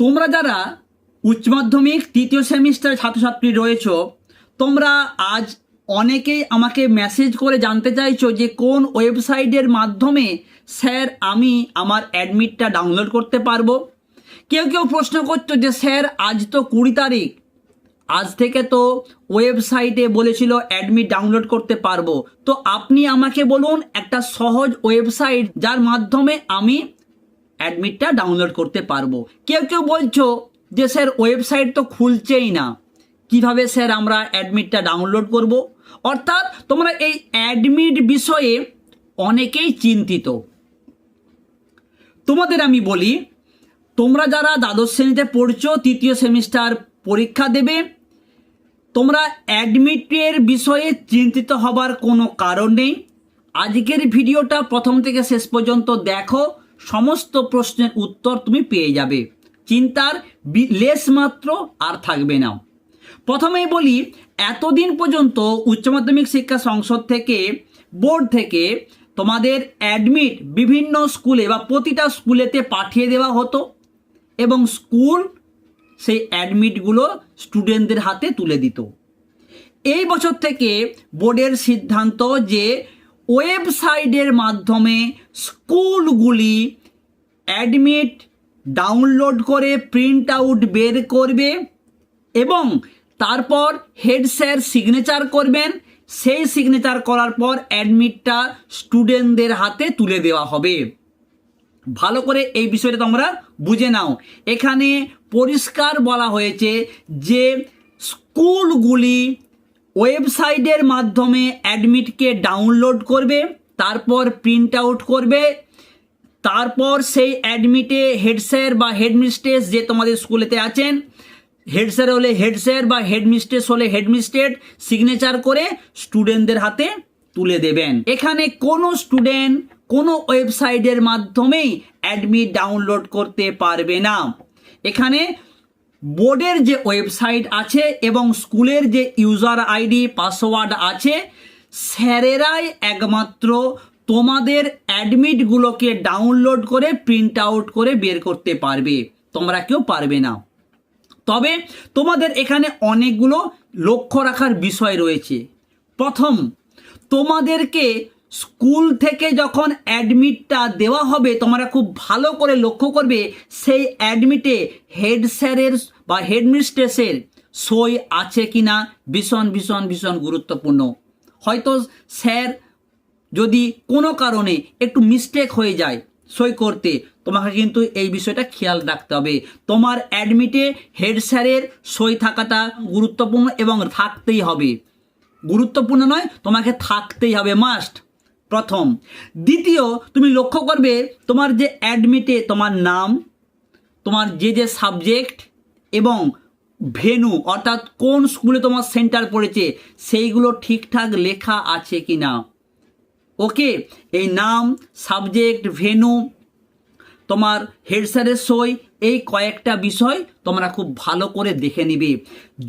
তোমরা যারা উচ্চ মাধ্যমিক, তৃতীয় সেমিস্টার ছাত্রছাত্রী রয়েছ, তোমরা আজ অনেকেই আমাকে মেসেজ করে জানতে চাইছো যে কোন ওয়েবসাইটের মাধ্যমে স্যার আমি আমার অ্যাডমিটটা ডাউনলোড করতে পারব। কেউ কেউ প্রশ্ন করছ যে স্যার, আজ তো কুড়ি তারিখ। আজ থেকে তো ওয়েবসাইটে বলেছিল অ্যাডমিট ডাউনলোড করতে পারব। তো আপনি আমাকে বলুন একটা সহজ ওয়েবসাইট যার মাধ্যমে আমি অ্যাডমিটটা ডাউনলোড করতে পারব। কেউ কেউ বলছো যে, স্যার ওয়েবসাইট তো খুলছেই না। কীভাবে, স্যার, আমরা অ্যাডমিটটা ডাউনলোড করব? অর্থাৎ তোমরা এই অ্যাডমিট বিষয়ে অনেকেই চিন্তিত। তোমাদের আমি বলি, তোমরা যারা দ্বাদশ শ্রেণীতে পড়ছো, তৃতীয় সেমিস্টার পরীক্ষা দেবে, তোমরা অ্যাডমিটের বিষয়ে চিন্তিত হবার কোনো কারণ নেই। আজকের ভিডিওটা প্রথম থেকে শেষ পর্যন্ত দেখো। সমস্ত প্রশ্নের উত্তর তুমি পেয়ে যাবে। চিন্তার লেশ মাত্র আর থাকবে না। প্রথমেই বলি, এতদিন পর্যন্ত উচ্চ মাধ্যমিক শিক্ষা সংসদ থেকে, বোর্ড থেকে তোমাদের অ্যাডমিট বিভিন্ন স্কুলে বা প্রতিটা স্কুলেতে পাঠিয়ে দেওয়া হতো এবং স্কুল সেই অ্যাডমিটগুলো স্টুডেন্টদের হাতে তুলে দিত। এই বছর থেকে বোর্ডের সিদ্ধান্ত যে ওয়েবসাইটের মাধ্যমে স্কুলগুলি অ্যাডমিট, ডাউনলোড করে প্রিন্ট আউট বের করবে এবং তারপর হেড স্যার সিগনেচার করবেন। সেই সিগনেচার করার পর অ্যাডমিটটা স্টুডেন্টদের হাতে তুলে দেওয়া হবে। ভালো করে এই বিষয়টা তোমরা বুঝে নাও। এখানে পরিষ্কার বলা হয়েছে যে স্কুলগুলি ওয়েবসাইটের মাধ্যমে অ্যাডমিটকে ডাউনলোড করবে, তারপর প্রিন্ট আউট করবে, তারপর সেই অ্যাডমিটে হেড স্যার বা হেড মিস্ট্রেস যে তোমাদের স্কুলেতে আছেন, হেড স্যার হলে হেড স্যার বা হেড মিস্ট্রেস হলে হেড মিস্ট্রেট সিগনেচার করে স্টুডেন্টদের হাতে তুলে দেবেন। এখানে কোনো স্টুডেন্ট কোনো ওয়েবসাইটের মাধ্যমেই অ্যাডমিট ডাউনলোড করতে পারবে না। এখানে বোর্ডের যে ওয়েবসাইট আছে এবং স্কুলের যে ইউজার আইডি, পাসওয়ার্ড আছে, স্যারেরাই একমাত্র তোমাদের অ্যাডমিটগুলোকে ডাউনলোড করে, প্রিন্ট আউট করে বের করতে পারবে। তোমরা কেউ পারবে না। তবে তোমাদের এখানে অনেকগুলো লক্ষ্য রাখার বিষয় রয়েছে। প্রথম, তোমাদেরকে স্কুল থেকে যখন অ্যাডমিটটা দেওয়া হবে, তোমরা খুব ভালো করে লক্ষ্য করবে, সেই অ্যাডমিটে হেড স্যারের বা হেডমিস্ট্রেসের সই আছে কি না ভীষণ ভীষণ ভীষণ গুরুত্বপূর্ণ। হয়তো স্যার যদি কোনো কারণে একটু মিস্টেক হয়ে যায় সই করতে, তোমাকে কিন্তু এই বিষয়টা খেয়াল রাখতে হবে। তোমার অ্যাডমিটে হেড স্যারের সই থাকাটা গুরুত্বপূর্ণ এবং থাকতেই হবে। গুরুত্বপূর্ণ নয়, তোমাকে থাকতেই হবে মাস্ট প্রথম। দ্বিতীয়, তুমি লক্ষ্য করবে তোমার যে অ্যাডমিটে তোমার নাম, তোমার যে যে সাবজেক্ট এবং ভেনু অর্থাৎ কোন স্কুলে তোমার সেন্টার পড়েছে, সেইগুলো ঠিকঠাক লেখা আছে কি না ওকে এই নাম সাবজেক্ট ভেনু তোমার হেড স্যারের সই, এই কয়েকটা বিষয় তোমরা খুব ভালো করে দেখে নিবে।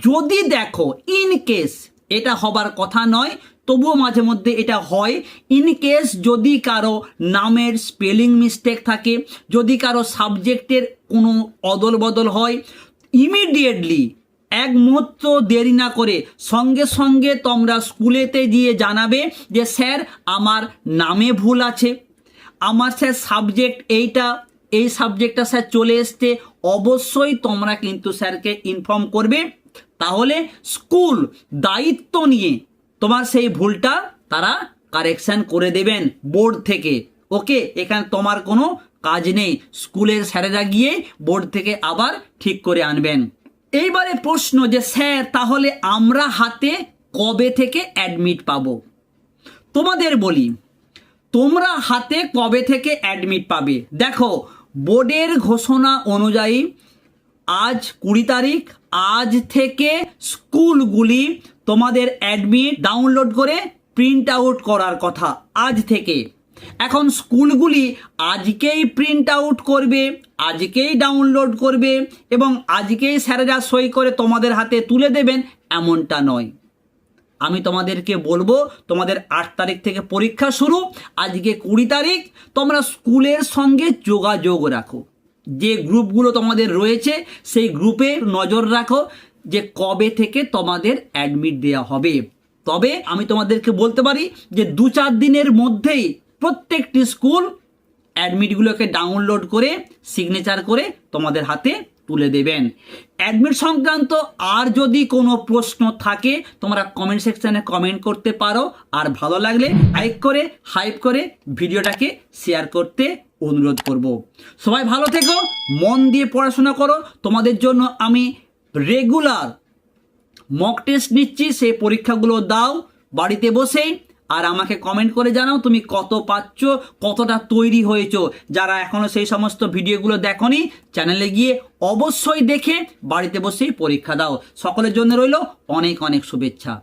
যদি দেখো ইন কেস এটা হবার কথা নয়, তবুও মাঝে মধ্যে এটা হয়। ইন কেস যদি কারও নামের স্পেলিং মিস্টেক থাকে, যদি কারও সাবজেক্টের কোনো অদল বদল হয় ইমিডিয়েটলি এক মুহূর্ত দেরি না করে সঙ্গে সঙ্গে তোমরা স্কুলেতে গিয়ে জানাবে যে, স্যার, আমার নামে ভুল আছে। আমার স্যার সাবজেক্ট এইটা, এই সাবজেক্টটা স্যার চলে এসছে। অবশ্যই তোমরা কিন্তু স্যারকে ইনফর্ম করবে। তাহলে স্কুল দায়িত্ব নিয়ে তোমার সেই ভুলটা তারা কারেকশন করে দেবেন বোর্ড থেকে। ওকে, এখানে তোমার কোনো কাজ নেই। স্কুলের স্যারেরা গিয়ে বোর্ড থেকে আবার ঠিক করে আনবেন। এইবারে প্রশ্ন যে, স্যার, তাহলে আমরা হাতে কবে থেকে অ্যাডমিট পাবো? তোমাদের বলি, তোমরা হাতে কবে থেকে অ্যাডমিট পাবে? দেখো বোর্ডের ঘোষণা অনুযায়ী আজ কুড়ি তারিখ, আজ থেকে স্কুলগুলি তোমাদের অ্যাডমিট ডাউনলোড করে প্রিন্ট আউট করার কথা, আজ থেকে। এখন স্কুলগুলি আজকেই প্রিন্ট আউট করবে, আজকেই ডাউনলোড করবে এবং আজকেই স্যারেরা সই করে তোমাদের হাতে তুলে দেবেন, এমনটা নয়। আমি তোমাদেরকে বলব, তোমাদের আট তারিখ থেকে পরীক্ষা শুরু, আজকে কুড়ি তারিখ তোমরা স্কুলের সঙ্গে যোগাযোগ রাখো। যে গ্রুপগুলো তোমাদের রয়েছে, সেই গ্রুপে নজর রাখো যে কবে থেকে তোমাদের অ্যাডমিট দেওয়া হবে। তবে আমি তোমাদেরকে বলতে পারি যে দু চার দিনের মধ্যেই প্রত্যেকটি স্কুল অ্যাডমিটগুলোকে ডাউনলোড করে সিগনেচার করে তোমাদের হাতে তুলে দেবেন। অ্যাডমিট সংক্রান্ত আর যদি কোনো প্রশ্ন থাকে, তোমরা কমেন্ট সেকশানে কমেন্ট করতে পারো। আর ভালো লাগলে লাইক করে হাইপ করে ভিডিওটাকে শেয়ার করতে অনুরোধ করব। সবাই ভালো থেকো, মন দিয়ে পড়াশোনা করো। তোমাদের জন্য আমি রেগুলার মক টেস্ট নিচ্ছি, সেই পরীক্ষাগুলো দাও, বাড়িতে বসেই আর আমাকে কমেন্ট করে জানাও তুমি কত পাচ্ছ, কতটা তৈরি হয়েছো। যারা এখনও সেই সমস্ত ভিডিওগুলো দেখনি চ্যানেলে গিয়ে অবশ্যই দেখে বাড়িতে বসেই পরীক্ষা দাও। সকলের জন্য রইল অনেক অনেক শুভেচ্ছা।